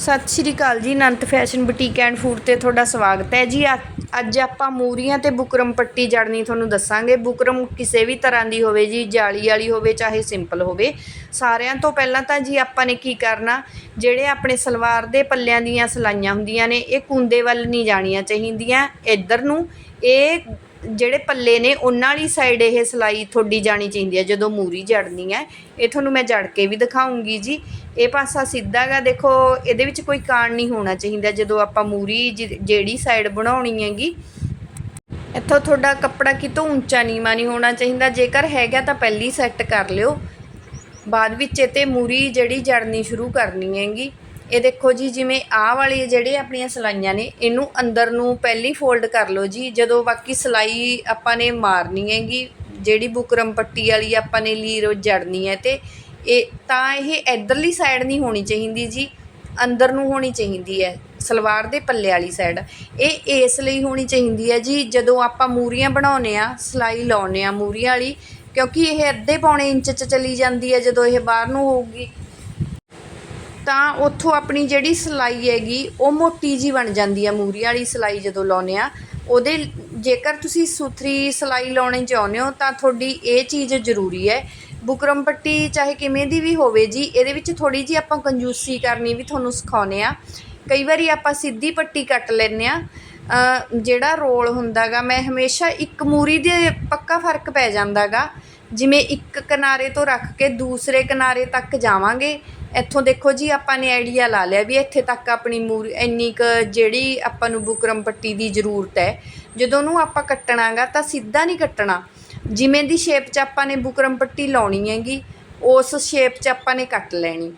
ਸਤਿ ਸ਼੍ਰੀ ਅਕਾਲ ਜੀ, Anant fashion boutique and food ਤੇ ਤੁਹਾਡਾ ਸਵਾਗਤ ਹੈ ਜੀ। ਅੱਜ- ਅੱਜ ਆਪਾਂ ਮੂਰੀਆਂ ਤੇ ਬੁਕਰਮ ਪੱਟੀ ਜੜਨੀ ਤੁਹਾਨੂੰ ਦੱਸਾਂਗੇ। ਬੁਕਰਮ ਕਿਸੇ ਵੀ ਤਰ੍ਹਾਂ ਦੀ ਹੋਵੇ ਜੀ, ਜਾਲੀ ਵਾਲੀ ਹੋਵੇ, ਚਾਹੇ ਸਿੰਪਲ ਹੋਵੇ। ਸਾਰਿਆਂ ਤੋਂ ਪਹਿਲਾਂ ਤਾਂ ਜੀ ਆਪਾਂ ਨੇ ਕੀ ਕਰਨਾ, ਜਿਹੜੇ ਆਪਣੇ ਸਲਵਾਰ ਦੇ ਪੱਲਿਆਂ ਦੀਆਂ ਸਲਾਈਆਂ ਹੁੰਦੀਆਂ ਨੇ, ਇਹ ਕੁੰਦੇ ਵੱਲ ਨਹੀਂ ਜਾਣੀਆਂ ਚਾਹੀਦੀਆਂ। ਇੱਧਰ ਨੂੰ ਇਹ ਜਿਹੜੇ ਪੱਲੇ ਨੇ ਉਹਨਾਂ ਵਾਲੀ ਸਾਈਡ ਇਹ ਸਲਾਈ ਤੁਹਾਡੀ ਜਾਣੀ ਚਾਹੀਦੀ ਹੈ, ਜਦੋਂ ਮੂਰੀ ਜੜਨੀ ਹੈ। ਇਹ ਤੁਹਾਨੂੰ ਮੈਂ ਜੜ ਕੇ ਵੀ ਦਿਖਾਉਂਗੀ ਜੀ। ਇਹ ਪਾਸਾ ਸਿੱਧਾ ਗਾ, ਦੇਖੋ, ਇਹਦੇ ਵਿੱਚ ਕੋਈ ਕਾਣ ਨਹੀਂ ਹੋਣਾ ਚਾਹੀਦਾ, ਜਦੋਂ ਆਪਾਂ ਮੂਰੀ ਜਿ- ਜਿਹੜੀ ਸਾਈਡ ਬਣਾਉਣੀ ਹੈਗੀ। ਇੱਥੋਂ ਤੁਹਾਡਾ ਕੱਪੜਾ ਕਿਤੋਂ ਉੱਚਾ ਨੀਵਾਂ ਨਹੀਂ ਹੋਣਾ ਚਾਹੀਦਾ। ਜੇਕਰ ਹੈਗਾ ਤਾਂ ਪਹਿਲੀ ਸੈੱਟ ਕਰ ਲਿਓ। ਬਾਅਦ ਵਿੱਚ ਇਹ ਤੇ ਮੂਰੀ ਜਿਹੜੀ ਜੜਨੀ ਸ਼ੁਰੂ ਕਰਨੀ ਹੈਗੀ। ਇਹ ਦੇਖੋ ਜੀ, ਜਿਵੇਂ ਆਹ ਵਾਲੀ ਜਿਹੜੇ ਆਪਣੀਆਂ ਸਲਾਈਆਂ ਨੇ, ਇਹਨੂੰ ਅੰਦਰ ਨੂੰ ਪਹਿਲੀ ਫੋਲਡ ਕਰ ਲਓ ਜੀ। ਜਦੋਂ ਬਾਕੀ ਸਲਾਈ ਆਪਾਂ ਨੇ ਮਾਰਨੀ ਹੈਗੀ, ਜਿਹੜੀ ਬੁਕਰਮ ਪੱਟੀ ਵਾਲੀ ਆਪਾਂ ਨੇ ਲੀਰ ਜੜਨੀ ਹੈ ਤੇ ਇਹ ਤਾਂ ਇਹ ਇਧਰਲੀ ਸਾਈਡ ਨਹੀਂ ਹੋਣੀ ਚਾਹੀਦੀ ਜੀ, ਅੰਦਰ ਨੂੰ ਹੋਣੀ ਚਾਹੀਦੀ ਹੈ, ਸਲਵਾਰ ਦੇ ਪੱਲੇ ਵਾਲੀ ਸਾਈਡ ਇਹ ਇਸ ਲਈ ਹੋਣੀ ਚਾਹੀਦੀ ਹੈ ਜੀ, ਜਦੋਂ ਆਪਾਂ ਮੂਰੀਆਂ ਬਣਾਉਨੇ ਆ ਸਲਾਈ ਲਾਉਨੇ ਆ ਮੂਰੀਆਂ ਵਾਲੀ, ਕਿਉਂਕਿ ਇਹ ਅੱਧੇ ਪੌਣੇ ਇੰਚ ਚ ਚਲੀ ਜਾਂਦੀ ਹੈ, ਜਦੋਂ ਇਹ ਬਾਹਰ ਨੂੰ ਹੋਊਗੀ। ਤਾਂ ਉੱਥੋਂ ਆਪਣੀ ਜਿਹੜੀ ਸਿਲਾਈ ਹੈਗੀ, ਉਹ ਮੋਟੀ ਜੀ ਬਣ ਜਾਂਦੀ ਆ, ਮੂਰੀ ਵਾਲੀ ਸਿਲਾਈ ਜਦੋਂ ਲਾਉਨੇ ਆ। ਉਹਦੇ ਜੇਕਰ ਤੁਸੀਂ ਸੁਥਰੀ ਸਿਲਾਈ ਲਾਉਣੀ ਚਾਹੁੰਦੇ ਹੋ, ਤਾਂ ਤੁਹਾਡੀ ਇਹ ਚੀਜ਼ ਜ਼ਰੂਰੀ ਹੈ। ਬੁਕਰਮ ਪੱਟੀ ਚਾਹੇ ਕਿਵੇਂ ਦੀ ਵੀ ਹੋਵੇ ਜੀ, ਇਹਦੇ ਵਿੱਚ ਥੋੜੀ ਜੀ ਆਪਾਂ ਕੰਜੂਸੀ ਕਰਨੀ ਵੀ ਤੁਹਾਨੂੰ ਸਿਖਾਉਨੇ ਆ। ਕਈ ਵਾਰੀ ਆਪਾਂ ਸਿੱਧੀ ਪੱਟੀ ਕੱਟ ਲੈਂਦੇ ਆ। ਜਿਹੜਾ ਰੋਲ ਹੁੰਦਾਗਾ, ਮੈਂ ਹਮੇਸ਼ਾ ਇੱਕ ਮੂਰੀ ਦੇ ਪੱਕਾ ਫ਼ਰਕ ਪੈ ਜਾਂਦਾਗਾ। ਜਿਵੇਂ ਇੱਕ ਕਿਨਾਰੇ ਤੋਂ ਰੱਖ ਕੇ ਦੂਸਰੇ ਕਿਨਾਰੇ ਤੱਕ ਜਾਵਾਂਗੇ ਇੱਥੋਂ ਦੇਖੋ ਜੀ, ਆਪਾਂ ਨੇ ਆਈਡੀਆ ਲਾ ਲਿਆ ਵੀ ਇੱਥੇ ਤੱਕ ਆਪਣੀ ਮੂਰੀ, ਇੰਨੀ ਕ ਜਿਹੜੀ ਆਪਾਂ ਨੂੰ ਬੁਕਰਮ ਪੱਟੀ ਦੀ ਜ਼ਰੂਰਤ ਹੈ। ਜਦੋਂ ਉਹਨੂੰ ਆਪਾਂ ਕੱਟਣਾਗਾ ਤਾਂ ਸਿੱਧਾ ਨਹੀਂ ਕੱਟਣਾ। ਜਿਵੇਂ ਦੀ ਸ਼ੇਪ 'ਚ ਆਪਾਂ ਨੇ ਬੁਕਰਮ ਪੱਟੀ ਲਾਉਣੀ ਹੈਗੀ, ਉਸ ਸ਼ੇਪ 'ਚ ਆਪਾਂ ਨੇ ਕੱਟ ਲੈਣੀ।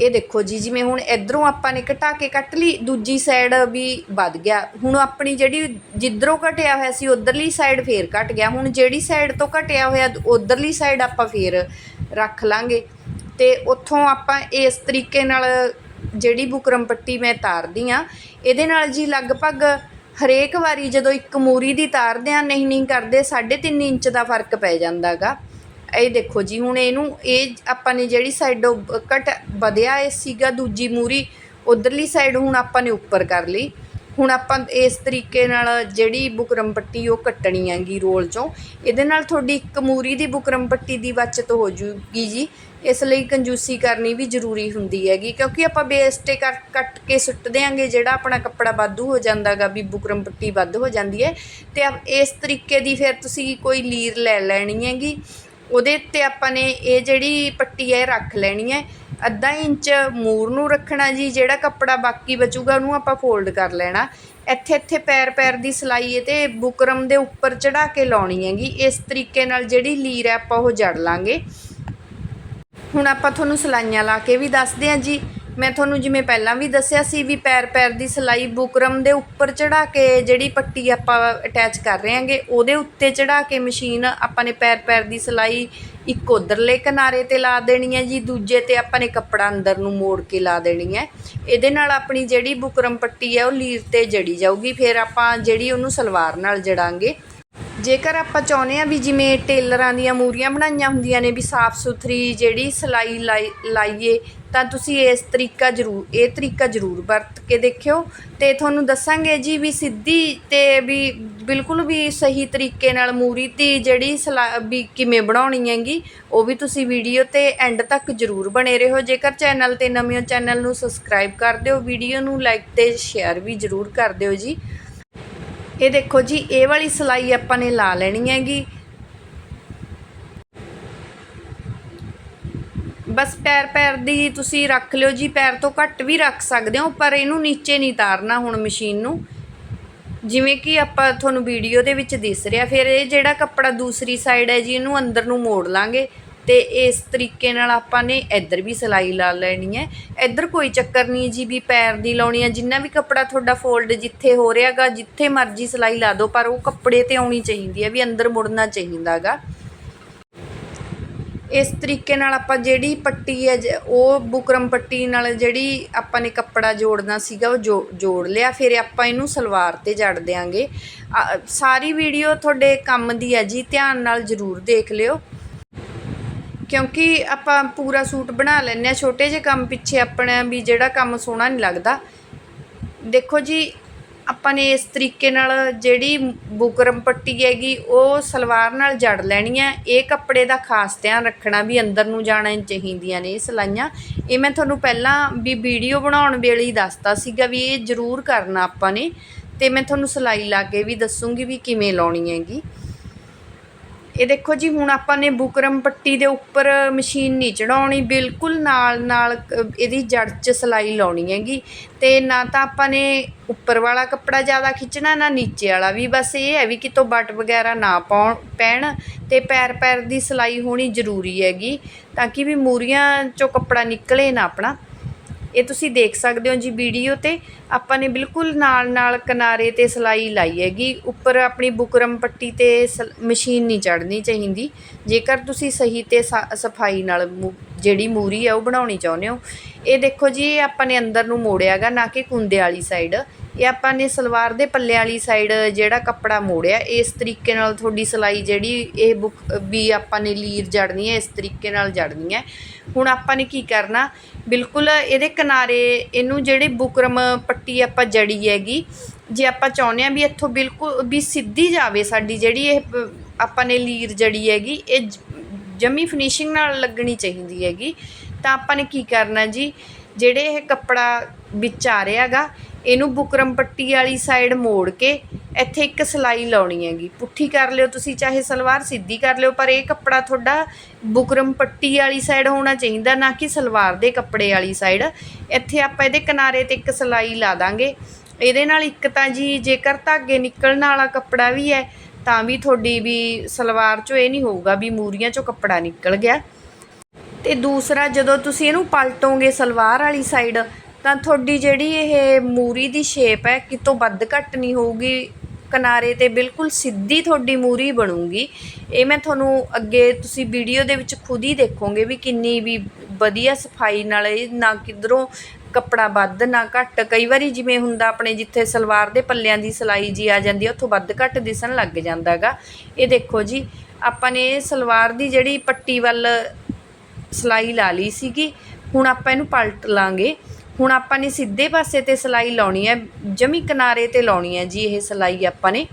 ਇਹ ਦੇਖੋ ਜੀ, ਜਿਵੇਂ ਹੁਣ ਇਧਰੋਂ ਆਪਾਂ ਨੇ ਘਟਾ ਕੇ ਕੱਟ ਲਈ, ਦੂਜੀ ਸਾਈਡ ਵੀ ਵੱਧ ਗਿਆ। ਹੁਣ ਆਪਣੀ ਜਿਹੜੀ ਜਿੱਧਰੋਂ ਘਟਿਆ ਹੋਇਆ ਸੀ, ਉਧਰਲੀ ਸਾਈਡ ਫੇਰ ਘਟ ਗਿਆ। ਹੁਣ ਜਿਹੜੀ ਸਾਈਡ ਤੋਂ ਘਟਿਆ ਹੋਇਆ, ਉਧਰਲੀ ਸਾਈਡ ਆਪਾਂ ਫੇਰ ਰੱਖ ਲਾਂਗੇ। ਤੇ ਉੱਥੋਂ ਆਪਾਂ ਇਸ ਤਰੀਕੇ ਨਾਲ ਜਿਹੜੀ ਬੁਕਰਮ ਪੱਟੀ ਮੈਂ ਤਾਰਦੀ ਹਾਂ ਇਹਦੇ ਨਾਲ ਜੀ ਲਗਭਗ ਹਰੇਕ ਵਾਰੀ ਜਦੋਂ ਇੱਕ ਮੂਰੀ ਦੀ ਤਾਰਦੇ ਹਾਂ ਨਹੀਂ ਨਹੀਂ ਕਰਦੇ 3.5 ਇੰਚ ਦਾ ਫ਼ਰਕ ਪੈ ਜਾਂਦਾ ਗਾ ਇਹ ਦੇਖੋ ਜੀ, ਹੁਣ ਇਹਨੂੰ ਇਹ ਆਪਾਂ ਨੇ ਜਿਹੜੀ ਸਾਈਡੋਂ ਘਟ ਵਧਿਆ ਇਹ ਸੀਗਾ ਦੂਜੀ ਮੂਰੀ, ਉਧਰਲੀ ਸਾਈਡ ਹੁਣ ਆਪਾਂ ਨੇ ਉੱਪਰ ਕਰ ਲਈ। ਹੁਣ ਆਪਾਂ ਇਸ ਤਰੀਕੇ ਨਾਲ ਜਿਹੜੀ ਬੁਕਰਮ ਪੱਟੀ ਉਹ ਕੱਟਣੀ ਹੈਗੀ ਰੋਲ ਚੋਂ, ਇਹਦੇ ਨਾਲ ਤੁਹਾਡੀ ਇੱਕ ਮੂਰੀ ਦੀ ਬੁਕਰਮ ਪੱਟੀ ਦੀ ਬਚਤ ਹੋ ਜੂਗੀ ਜੀ। ਇਸ ਲਈ ਕੰਜੂਸੀ ਕਰਨੀ ਵੀ ਜ਼ਰੂਰੀ ਹੁੰਦੀ ਹੈਗੀ, ਕਿਉਂਕਿ ਆਪਾਂ ਬੇਸਟੇ ਕਰ, ਕੱਟ ਕੇ ਸੁੱਟ ਦਿਆਂਗੇ ਜਿਹੜਾ ਆਪਣਾ ਕੱਪੜਾ ਵਾਧੂ ਹੋ ਜਾਂਦਾਗਾ ਵੀ ਬੁਕਰਮ ਪੱਟੀ ਵੱਧ ਹੋ ਜਾਂਦੀ ਹੈ। ਤੇ ਆਪ- ਇਸ ਤਰੀਕੇ ਦੀ ਫਿਰ ਤੁਸੀਂ ਕੋਈ ਲੀਰ ਲੈ ਲੈਣੀ ਹੈਗੀ, ਉਹਦੇ 'ਤੇ ਆਪਾਂ ਨੇ ਇਹ ਜਿਹੜੀ ਪੱਟੀ ਹੈ ਇਹ ਰੱਖ ਲੈਣੀ ਹੈ। ਅੱਧਾ ਇੰਚ ਮੂਰ ਨੂੰ ਰੱਖਣਾ ਜੀ, ਜਿਹੜਾ ਕੱਪੜਾ ਬਾਕੀ ਬਚੂਗਾ ਉਹਨੂੰ ਆਪਾਂ ਫੋਲਡ ਕਰ ਲੈਣਾ। ਇੱਥੇ ਇੱਥੇ ਪੈਰ ਪੈਰ ਦੀ ਸਿਲਾਈ ਇਹ ਤੇ ਬੁਕਰਮ ਦੇ ਉੱਪਰ ਚੜਾ ਕੇ ਲਾਉਣੀ ਹੈਗੀ। ਇਸ ਤਰੀਕੇ ਨਾਲ ਜਿਹੜੀ ਲੀਰ ਹੈ ਆਪਾਂ ਉਹ ਜੜ ਲਾਂਗੇ। ਹੁਣ ਆਪਾਂ ਤੁਹਾਨੂੰ ਸਲਾਈਆਂ ਲਾ ਕੇ ਵੀ ਦੱਸਦੇ ਹਾਂ ਜੀ। ਮੈਂ ਤੁਹਾਨੂੰ ਜਿਵੇਂ ਪਹਿਲਾਂ ਵੀ ਦੱਸਿਆ ਸੀ ਵੀ ਪੈਰ ਪੈਰ ਦੀ ਸਿਲਾਈ ਬੁਕਰਮ ਦੇ ਉੱਪਰ ਚੜਾ ਕੇ ਜਿਹੜੀ ਪੱਟੀ ਆਪਾਂ ਅਟੈਚ ਕਰ ਰਹੇ ਹਾਂਗੇ, ਉਹਦੇ ਉੱਤੇ ਚੜਾ ਕੇ ਮਸ਼ੀਨ ਆਪਾਂ ਨੇ ਪੈਰ ਪੈਰ ਦੀ ਸਿਲਾਈ ਇੱਕ ਉਧਰਲੇ ਕਿਨਾਰੇ ਤੇ ਲਾ ਦੇਣੀ ਹੈ ਜੀ, ਦੂਜੇ ਤੇ ਆਪਾਂ ਨੇ ਕੱਪੜਾ ਅੰਦਰ ਨੂੰ ਮੋੜ ਕੇ ਲਾ ਦੇਣੀ ਹੈ। ਇਹਦੇ ਨਾਲ ਆਪਣੀ ਜਿਹੜੀ ਬੁਕਰਮ ਪੱਟੀ ਹੈ ਉਹ ਲੀਰ ਤੇ ਜੜੀ ਜਾਊਗੀ, ਫਿਰ ਆਪਾਂ ਜਿਹੜੀ ਉਹਨੂੰ ਸਲਵਾਰ ਨਾਲ ਜੜਾਂਗੇ ਜੇਕਰ ਆਪਾਂ ਚਾਹੁੰਦੇ ਆ ਵੀ ਜਿਵੇਂ ਟੇਲਰਾਂ ਦੀਆਂ ਮੂਰੀਆਂ ਬਣਾਈਆਂ ਹੁੰਦੀਆਂ ਨੇ ਵੀ ਸਾਫ਼ ਸੁਥਰੀ ਜਿਹੜੀ ਸਲਾਈ ਲਾਈ- ਲਾਈਏ, ਤਾਂ ਤੁਸੀਂ ਇਸ ਤਰੀਕਾ ਜ਼ਰੂਰ ਇਹ ਤਰੀਕਾ ਜ਼ਰੂਰ ਵਰਤ ਕੇ ਦੇਖਿਓ। ਤੇ ਤੁਹਾਨੂੰ ਦੱਸਾਂਗੇ ਜੀ ਵੀ ਸਿੱਧੀ ਤੇ ਵੀ ਬਿਲਕੁਲ ਵੀ ਸਹੀ ਤਰੀਕੇ ਨਾਲ ਮੂਰੀ ਤੇ ਜਿਹੜੀ ਸਲਾ ਵੀ ਕਿਵੇਂ ਬਣਾਉਣੀ ਹੈਗੀ, ਉਹ ਵੀ ਤੁਸੀਂ ਵੀਡੀਓ ਤੇ ਐਂਡ ਤੱਕ ਜ਼ਰੂਰ ਬਣੇ ਰਹੋ। ਜੇਕਰ ਚੈਨਲ ਤੇ ਨਵੇਂ ਹੋ, ਚੈਨਲ ਨੂੰ ਸਬਸਕ੍ਰਾਈਬ ਕਰ ਦਿਓ। ਵੀਡੀਓ ਨੂੰ ਲਾਈਕ ਤੇ ਸ਼ੇਅਰ ਵੀ ਜ਼ਰੂਰ ਕਰ ਦਿਓ ਜੀ। ਇਹ ਦੇਖੋ ਜੀ, ਇਹ ਵਾਲੀ ਸਲਾਈ ਆਪਾਂ ਨੇ ਲਾ ਲੈਣੀ ਹੈਗੀ। ਬਸ ਪੈਰ ਪੈਰ ਦੀ ਤੁਸੀਂ ਰੱਖ ਲਿਓ ਜੀ, ਪੈਰ ਤੋਂ ਘੱਟ ਵੀ ਰੱਖ ਸਕਦੇ ਹੋ, ਪਰ ਇਹਨੂੰ ਨੀਚੇ ਨਹੀਂ ਤਾਰਨਾ ਹੁਣ ਮਸ਼ੀਨ ਨੂੰ। ਜਿਵੇਂ ਕਿ ਆਪਾਂ ਤੁਹਾਨੂੰ ਵੀਡੀਓ ਦੇ ਵਿੱਚ ਦਿਸ ਰਿਹਾ, ਫਿਰ ਇਹ ਜਿਹੜਾ ਕੱਪੜਾ ਦੂਸਰੀ ਸਾਈਡ ਹੈ ਜੀ, ਇਹਨੂੰ ਅੰਦਰ ਨੂੰ ਮੋੜ ਲਾਂਗੇ। ਤੇ ਇਸ ਤਰੀਕੇ ਨਾਲ ਆਪਾਂ ਨੇ ਇੱਧਰ ਵੀ ਸਲਾਈ ਲਾ ਲੈਣੀ ਹੈ। ਇੱਧਰ ਕੋਈ ਚੱਕਰ ਨਹੀਂ ਜੀ ਵੀ ਪੈਰ ਦੀ ਲਾਉਣੀ ਹੈ। ਜਿੰਨਾ ਵੀ ਕੱਪੜਾ ਤੁਹਾਡਾ ਫੋਲਡ ਜਿੱਥੇ ਹੋ ਰਿਹਾਗਾ, ਜਿੱਥੇ ਮਰਜ਼ੀ ਸਲਾਈ ਲਾ ਦਿਓ, ਪਰ ਉਹ ਕੱਪੜੇ ਤੇ ਆਉਣੀ ਚਾਹੀਦੀ ਹੈ ਵੀ ਅੰਦਰ ਮੁੜਨਾ ਚਾਹੀਦਾਗਾ। ਇਸ ਤਰੀਕੇ ਨਾਲ ਆਪਾਂ ਜਿਹੜੀ ਪੱਟੀ ਹੈ ਜ- ਉਹ ਬੁਕਰਮ ਪੱਟੀ ਨਾਲ ਜਿਹੜੀ ਆਪਾਂ ਨੇ ਕੱਪੜਾ ਜੋੜਨਾ ਸੀਗਾ, ਉਹ ਜੋ- ਜੋੜ ਲਿਆ। ਫਿਰ ਆਪਾਂ ਇਹਨੂੰ ਸਲਵਾਰ ਤੇ ਜੜ ਦਿਆਂਗੇ। ਸਾਰੀ ਵੀਡੀਓ ਤੁਹਾਡੇ ਕੰਮ ਦੀ ਹੈ ਜੀ, ਧਿਆਨ ਨਾਲ ਜ਼ਰੂਰ ਦੇਖ ਲਿਓ। ਕਿਉਂਕਿ ਆਪਾਂ ਪੂਰਾ ਸੂਟ ਬਣਾ ਲੈਂਦੇ ਆ ਛੋਟੇ ਜਿਹੇ ਕੰਮ ਪਿੱਛੇ ਆਪਣਾ ਵੀ ਜਿਹੜਾ ਕੰਮ ਸੋਹਣਾ ਨਹੀਂ ਲੱਗਦਾ। ਦੇਖੋ ਜੀ, ਆਪਾਂ ਨੇ ਇਸ ਤਰੀਕੇ ਨਾਲ ਜਿਹੜੀ ਬੁਕਰਮ ਪੱਟੀ ਹੈਗੀ, ਉਹ ਸਲਵਾਰ ਨਾਲ ਜੜ ਲੈਣੀ ਹੈ। ਇਹ ਕੱਪੜੇ ਦਾ ਖਾਸ ਧਿਆਨ ਰੱਖਣਾ ਵੀ ਅੰਦਰ ਨੂੰ ਜਾਣਾ ਚਾਹੀਦੀਆਂ ਨੇ ਇਹ ਸਲਾਈਆਂ। ਇਹ ਮੈਂ ਤੁਹਾਨੂੰ ਪਹਿਲਾਂ ਵੀ ਵੀਡੀਓ ਬਣਾਉਣ ਵੇਲੇ ਹੀ ਦੱਸਤਾ ਸੀਗਾ ਵੀ ਇਹ ਜ਼ਰੂਰ ਕਰਨਾ ਆਪਾਂ ਨੇ। ਤੇ ਮੈਂ ਤੁਹਾਨੂੰ ਸਲਾਈ ਲਾ ਕੇ ਵੀ ਦੱਸੂਗੀ ਵੀ ਕਿਵੇਂ ਲਾਉਣੀ ਹੈਗੀ। ਇਹ ਦੇਖੋ ਜੀ, ਹੁਣ ਆਪਾਂ ਨੇ ਬੁਕਰਮ ਪੱਟੀ ਦੇ ਉੱਪਰ ਮਸ਼ੀਨ ਨਹੀਂ ਚੜਾਉਣੀ, ਬਿਲਕੁਲ ਨਾਲ ਨਾਲ ਕ- ਇਹਦੀ ਜੜ 'ਚ ਸਲਾਈ ਲਾਉਣੀ ਹੈਗੀ। ਤੇ ਨਾ ਤਾਂ ਆਪਾਂ ਨੇ ਉੱਪਰ ਵਾਲਾ ਕੱਪੜਾ ਜ਼ਿਆਦਾ ਖਿੱਚਣਾ, ਨਾ ਨੀਚੇ ਵਾਲਾ ਵੀ। ਬਸ ਇਹ ਹੈ ਵੀ ਕਿਤੋਂ ਬਟ ਵਗੈਰਾ ਨਾ ਪਾਉਣ, ਪੈਣ ਤੇ ਪੈਰ ਪੈਰ ਦੀ ਸਲਾਈ ਹੋਣੀ ਜ਼ਰੂਰੀ ਹੈਗੀ, ਤਾਂ ਕਿ ਵੀ ਮੂਰੀਆਂ 'ਚੋਂ ਕੱਪੜਾ ਨਿਕਲੇ ਨਾ ਆਪਣਾ। ਇਹ ਤੁਸੀਂ ਦੇਖ ਸਕਦੇ ਹੋ ਜੀ ਵੀਡੀਓ ਤੇ। ਆਪਾਂ ਨੇ ਬਿਲਕੁਲ ਨਾਲ ਨਾਲ ਕਿਨਾਰੇ ਤੇ ਸਲਾਈ ਲਾਈ ਹੈਗੀ। ਉੱਪਰ ਆਪਣੀ ਬੁਕਰਮ ਪੱਟੀ ਤੇ ਸਲ- ਮਸ਼ੀਨ ਨਹੀਂ ਚੜਨੀ ਚਾਹੀਦੀ। ਜੇਕਰ ਤੁਸੀਂ ਸਹੀ ਤੇ ਸ- ਸਫ਼ਾਈ ਨਾਲ ਮੂ- ਜਿਹੜੀ ਮੂਰੀ ਆ ਉਹ ਬਣਾਉਣੀ ਚਾਹੁੰਦੇ ਹੋ। ਇਹ ਦੇਖੋ ਜੀ, ਇਹ ਆਪਾਂ ਨੇ ਅੰਦਰ ਨੂੰ ਮੋੜਿਆਗਾ ਨਾ ਕਿ ਕੁੰਦੇ ਵਾਲੀ ਸਾਈਡ ਇਹ ਆਪਾਂ ਨੇ ਸਲਵਾਰ ਦੇ ਪੱਲੇ ਵਾਲੀ ਸਾਈਡ ਜਿਹੜਾ ਕੱਪੜਾ ਮੋੜਿਆ, ਇਸ ਤਰੀਕੇ ਨਾਲ ਤੁਹਾਡੀ ਸਲਾਈ ਜਿਹੜੀ ਇਹ ਬੁਕ ਵੀ ਆਪਾਂ ਨੇ ਲੀਰ ਜੜਨੀ ਹੈ, ਇਸ ਤਰੀਕੇ ਨਾਲ ਜੜਨੀ ਹੈ। ਹੁਣ ਆਪਾਂ ਨੇ ਕੀ ਕਰਨਾ, ਬਿਲਕੁਲ ਇਹਦੇ ਕਿਨਾਰੇ ਇਹਨੂੰ ਜਿਹੜੇ ਬੁਕਰਮ ਪੱਟੀ ਆਪਾਂ ਜੜੀ ਹੈਗੀ, ਜੇ ਆਪਾਂ ਚਾਹੁੰਦੇ ਆ ਵੀ ਇੱਥੋਂ ਬਿਲਕੁਲ ਵੀ ਸਿੱਧੀ ਜਾਵੇ ਸਾਡੀ ਜਿਹੜੀ ਇਹ ਪ- ਆਪਾਂ ਨੇ ਲੀਰ ਜੜੀ ਹੈਗੀ, ਇਹ ਜ- ਜਮੀ ਫਿਨਿਸ਼ਿੰਗ ਨਾਲ ਲੱਗਣੀ ਚਾਹੀਦੀ ਹੈਗੀ, ਤਾਂ ਆਪਾਂ ਨੇ ਕੀ ਕਰਨਾ ਜੀ, ਜਿਹੜੇ ਇਹ ਕੱਪੜਾ ਵਿੱਚ ਆ ਰਿਹਾ ਹੈਗਾ ਇਹਨੂੰ ਬੁਕਰਮ ਪੱਟੀ ਵਾਲੀ ਸਾਈਡ ਮੋੜ ਕੇ ਇੱਥੇ ਇੱਕ ਸਲਾਈ ਲਾਉਣੀ ਹੈਗੀ। ਪੁੱਠੀ ਕਰ ਲਿਓ ਤੁਸੀਂ, ਚਾਹੇ ਸਲਵਾਰ ਸਿੱਧੀ ਕਰ ਲਿਓ, ਪਰ ਇਹ ਕੱਪੜਾ ਤੁਹਾਡਾ ਬੁਕਰਮ ਪੱਟੀ ਵਾਲੀ ਸਾਈਡ ਹੋਣਾ ਚਾਹੀਦਾ, ਨਾ ਕਿ ਸਲਵਾਰ ਦੇ ਕੱਪੜੇ ਵਾਲੀ ਸਾਈਡ ਇੱਥੇ ਆਪਾਂ ਇਹਦੇ ਕਿਨਾਰੇ ਤੇ ਇੱਕ ਸਲਾਈ ਲਾ ਦਾਂਗੇ। ਇਹਦੇ ਨਾਲ ਇੱਕ ਤਾਂ ਜੀ ਜੇਕਰ ਧਾਗੇ ਨਿਕਲਣ ਵਾਲਾ ਕੱਪੜਾ ਵੀ ਹੈ, ਤਾਂ ਵੀ ਤੁਹਾਡੀ ਵੀ ਸਲਵਾਰ 'ਚੋਂ ਇਹ ਨਹੀਂ ਹੋਊਗਾ ਵੀ ਮੂਰੀਆਂ 'ਚੋਂ ਕੱਪੜਾ ਨਿਕਲ ਗਿਆ। ਤੇ ਦੂਸਰਾ, ਜਦੋਂ ਤੁਸੀਂ ਇਹਨੂੰ ਪਲਟੋਗੇ ਸਲਵਾਰ ਵਾਲੀ ਸਾਈਡ ਤਾਂ ਤੁਹਾਡੀ ਜਿਹੜੀ ਇਹ ਮੂਰੀ ਦੀ ਸ਼ੇਪ ਹੈ, ਕਿਤੋਂ ਵੱਧ ਘੱਟ ਨਹੀਂ ਹੋਊਗੀ? ਕਿਨਾਰੇ ਤੇ ਬਿਲਕੁਲ ਸਿੱਧੀ ਤੁਹਾਡੀ ਮੂਰੀ ਬਣੂਗੀ। ਇਹ ਮੈਂ ਤੁਹਾਨੂੰ ਅੱਗੇ ਤੁਸੀਂ ਵੀਡੀਓ ਦੇ ਵਿੱਚ ਖੁਦ ਹੀ ਦੇਖੋਗੇ ਵੀ ਕਿੰਨੀ ਵੀ ਵਧੀਆ ਸਫ਼ਾਈ ਨਾਲ ਇਹ ਨਾ ਕਿਧਰੋਂ ਕੱਪੜਾ ਵੱਧ, ਨਾ ਘੱਟ। ਕਈ ਵਾਰੀ ਜਿਵੇਂ ਹੁੰਦਾ ਆਪਣੇ ਜਿੱਥੇ ਸਲਵਾਰ ਦੇ ਪੱਲਿਆਂ ਦੀ ਸਲਾਈ ਜੀ ਆ ਜਾਂਦੀ ਹੈ ਉੱਥੋਂ ਵੱਧ ਘੱਟ ਦਿਸਣ ਲੱਗ ਜਾਂਦਾਗਾ। ਇਹ ਦੇਖੋ ਜੀ, ਆਪਾਂ ਨੇ ਸਲਵਾਰ ਦੀ ਜਿਹੜੀ ਪੱਟੀ ਵੱਲ ਸਲਾਈ ਲਾ ਲਈ ਸੀਗੀ, ਹੁਣ ਆਪਾਂ ਇਹਨੂੰ ਪਲਟ ਲਾਂਗੇ। ਹੁਣ ਆਪਾਂ ਨੇ ਸਿੱਧੇ ਪਾਸੇ ਤੇ ਸਲਾਈ ਲਾਉਣੀ ਹੈ, ਜਮੀ ਕਿਨਾਰੇ ਤੇ ਲਾਉਣੀ ਹੈ ਜੀ ਇਹ ਸਲਾਈ ਆਪਾਂ ਨੇ।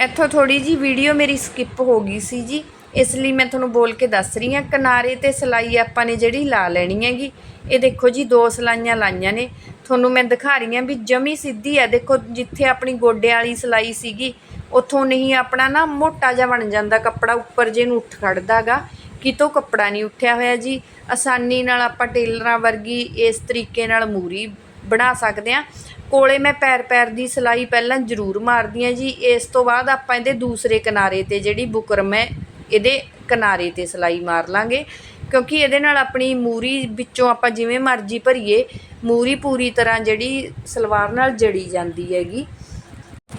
ਇੱਥੋਂ ਥੋੜੀ ਜੀ ਵੀਡੀਓ ਮੇਰੀ ਸਕਿਪ ਹੋ ਗਈ ਸੀ ਜੀ, ਇਸ ਲਈ ਮੈਂ ਤੁਹਾਨੂੰ ਬੋਲ ਕੇ ਦੱਸ ਰਹੀ ਹਾਂ, ਕਿਨਾਰੇ ਤੇ ਸਲਾਈ ਆਪਾਂ ਨੇ ਜਿਹੜੀ ਲਾ ਲੈਣੀ ਹੈਗੀ, ਇਹ ਦੇਖੋ ਜੀ ਦੋ ਸਲਾਈਆਂ ਲਾਈਆਂ ਨੇ। ਤੁਹਾਨੂੰ ਮੈਂ ਦਿਖਾ ਰਹੀ ਹਾਂ ਵੀ ਜਮੀ ਸਿੱਧੀ ਹੈ, ਦੇਖੋ ਜਿੱਥੇ ਆਪਣੀ ਗੋਡੇ ਵਾਲੀ ਸਲਾਈ ਸੀਗੀ, ਉੱਥੋਂ ਨਹੀਂ ਆਪਣਾ ਨਾ ਮੋਟਾ ਜਿਹਾ ਬਣ ਜਾਂਦਾ ਕੱਪੜਾ, ਉੱਪਰ ਜੇ ਨੂੰ ਉੱਠ ਖੜਦਾਗਾ ਕਿਤੋਂ ਕੱਪੜਾ ਨਹੀਂ ਉੱਠਿਆ ਹੋਇਆ ਜੀ। ਆਸਾਨੀ ਨਾਲ ਆਪਾਂ ਟੇਲਰਾਂ ਵਰਗੀ ਇਸ ਤਰੀਕੇ ਨਾਲ ਮੂਰੀ ਬਣਾ ਸਕਦੇ ਹਾਂ। ਕੋਲੇ ਮੈਂ ਪੈਰ ਪੈਰ ਦੀ ਸਲਾਈ ਪਹਿਲਾਂ ਜ਼ਰੂਰ ਮਾਰਦੀ ਹਾਂ ਜੀ। ਇਸ ਤੋਂ ਬਾਅਦ ਆਪਾਂ ਇਹਦੇ ਦੂਸਰੇ ਕਿਨਾਰੇ ਤੇ ਜਿਹੜੀ ਬੁਕਰਮ ਹੈ, ਇਹਦੇ ਕਿਨਾਰੇ ਤੇ ਸਲਾਈ ਮਾਰ ਲਾਂਗੇ। ਕਿਉਂਕਿ ਇਹਦੇ ਨਾਲ ਆਪਣੀ ਮੂਰੀ ਵਿੱਚੋਂ ਆਪਾਂ ਜਿਵੇਂ ਮਰਜ਼ੀ ਭਰੀਏ, ਮੂਰੀ ਪੂਰੀ ਤਰ੍ਹਾਂ ਜਿਹੜੀ ਸਲਵਾਰ ਨਾਲ ਜੜੀ ਜਾਂਦੀ ਹੈਗੀ।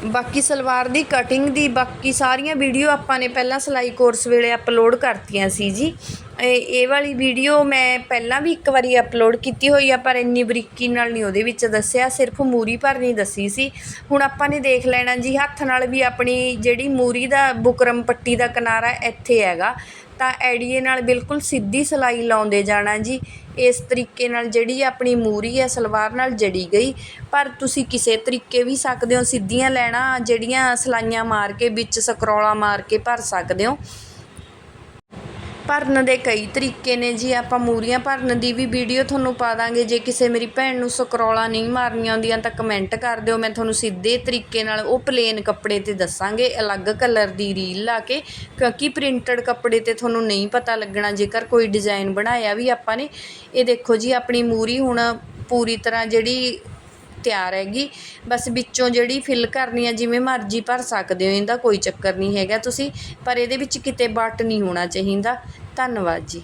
ਬਾਕੀ ਸਲਵਾਰ ਦੀ ਕਟਿੰਗ ਦੀ ਬਾਕੀ ਸਾਰੀਆਂ ਵੀਡੀਓ ਆਪਾਂ ਨੇ ਪਹਿਲਾਂ ਸਿਲਾਈ ਕੋਰਸ ਵੇਲੇ ਅਪਲੋਡ ਕਰਤੀਆਂ ਸੀ ਜੀ। ਇਹ ਇਹ ਵਾਲੀ ਵੀਡੀਓ ਮੈਂ ਪਹਿਲਾਂ ਵੀ ਇੱਕ ਵਾਰੀ ਅਪਲੋਡ ਕੀਤੀ ਹੋਈ ਆ, ਪਰ ਇੰਨੀ ਬਰੀਕੀ ਨਾਲ ਨਹੀਂ ਉਹਦੇ ਵਿੱਚ ਦੱਸਿਆ। ਸਿਰਫ ਮੂਰੀ ਭਰਨੀ ਦੱਸੀ ਸੀ। ਹੁਣ ਆਪਾਂ ਨੇ ਦੇਖ ਲੈਣਾ ਜੀ, ਹੱਥ ਨਾਲ ਵੀ ਆਪਣੀ ਜਿਹੜੀ ਮੂਰੀ ਦਾ, ਬੁਕਰਮ ਪੱਟੀ ਦਾ ਕਿਨਾਰਾ ਇੱਥੇ ਹੈਗਾ। ਤਾਂ ਐੜੀਏ ਨਾਲ ਬਿਲਕੁਲ ਸਿੱਧੀ ਸਲਾਈ ਲਾਉਂਦੇ ਜਾਣਾ ਜੀ। ਇਸ ਤਰੀਕੇ ਨਾਲ ਜਿਹੜੀ ਆਪਣੀ ਮੂਰੀ ਹੈ, ਸਲਵਾਰ ਨਾਲ ਜੜੀ ਗਈ। ਪਰ ਤੁਸੀਂ ਕਿਸੇ ਤਰੀਕੇ ਵੀ ਸਕਦੇ ਹੋ, ਸਿੱਧੀਆਂ ਲੈਣਾ, ਜਿਹੜੀਆਂ ਸਲਾਈਆਂ ਮਾਰ ਕੇ, ਵਿੱਚ ਸਕਰੋਲਾ ਮਾਰ ਕੇ ਭਰ ਸਕਦੇ ਹੋ। ਭਰਨ ਦੇ ਕਈ ਤਰੀਕੇ ਨੇ ਜੀ। ਆਪਾਂ ਮੂਰੀਆਂ ਭਰਨ ਦੀ ਵੀ ਵੀਡੀਓ ਤੁਹਾਨੂੰ ਪਾ ਦਾਂਗੇ। ਜੇ ਕਿਸੇ ਮੇਰੀ ਭੈਣ ਨੂੰ ਸਕਰੋਲਾ ਨਹੀਂ ਮਾਰਨੀਆਂ ਆਉਂਦੀਆਂ ਤਾਂ ਕਮੈਂਟ ਕਰ ਦਿਓ। ਮੈਂ ਤੁਹਾਨੂੰ ਸਿੱਧੇ ਤਰੀਕੇ ਨਾਲ ਉਹ ਪਲੇਨ ਕੱਪੜੇ ਤੇ ਦੱਸਾਂਗੇ। ਅਲੱਗ ਕਲਰ ਦੀ ਰੀਲ ਲਾ ਕੇ। ਕਿਉਂਕਿ ਪ੍ਰਿੰਟਡ ਕੱਪੜੇ ਤੇ ਤੁਹਾਨੂੰ ਨਹੀਂ ਪਤਾ ਲੱਗਣਾ। ਜੇਕਰ ਕੋਈ ਡਿਜ਼ਾਈਨ ਬਣਾਇਆ ਵੀ ਆਪਾਂ ਨੇ, ਇਹ ਦੇਖੋ ਜੀ, ਆਪਣੀ ਮੂਰੀ ਹੁਣ ਪੂਰੀ ਤਰ੍ਹਾਂ ਜਿਹੜੀ ਤਿਆਰ ਹੈਗੀ। ਬਸ ਵਿੱਚੋਂ ਜਿਹੜੀ ਫਿਲ ਕਰਨੀ ਆ, ਜਿਵੇਂ ਮਰਜ਼ੀ ਭਰ ਸਕਦੇ ਹੋ। ਇਹਦਾ ਕੋਈ ਚੱਕਰ ਨਹੀਂ ਹੈਗਾ ਤੁਸੀਂ। ਪਰ ਇਹਦੇ ਵਿੱਚ ਕਿਤੇ ਬੱਟ ਨਹੀਂ ਹੋਣਾ ਚਾਹੀਦਾ। ਧੰਨਵਾਦ ਜੀ।